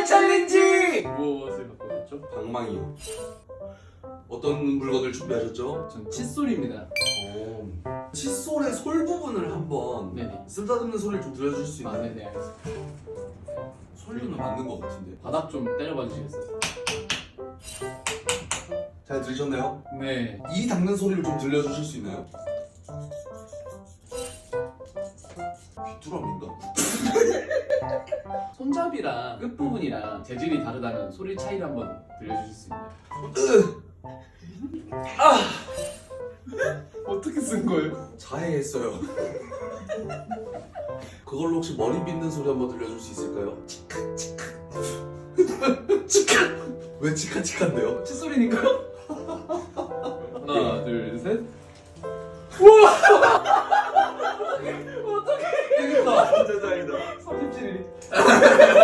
말 챌린지! 무엇을 갖고 오셨죠? 방망이요. 어떤 물건을 준비하셨죠? 전 칫솔입니다. 어, 칫솔의 솔 부분을 한번 네네. 쓰다듬는 소리를 좀 들려줄 수 아, 있나요? 네네, 알겠습니다. 소리는 맞는 것 같은데. 바닥 좀 때려봐 주시겠어요? 잘 들으셨나요? 네. 이 닦는 소리를 좀 들려주실 수 있나요? 귀뚜라미인가? 손잡이랑 끝부분이랑 재질이 다르다는 소리 차이를 한번 들려주실 수 있나요? 아! 어떻게 쓴 거예요? 자해했어요. 그걸로 혹시 머리 빗는 소리 한번 들려줄 수 있을까요? 치카 치카 치카 왜 치카 치카인데요? 칫솔이니까요? 하나 네. 둘셋 우와! 어떻게 되겠다. 진짜 다이다 Sí.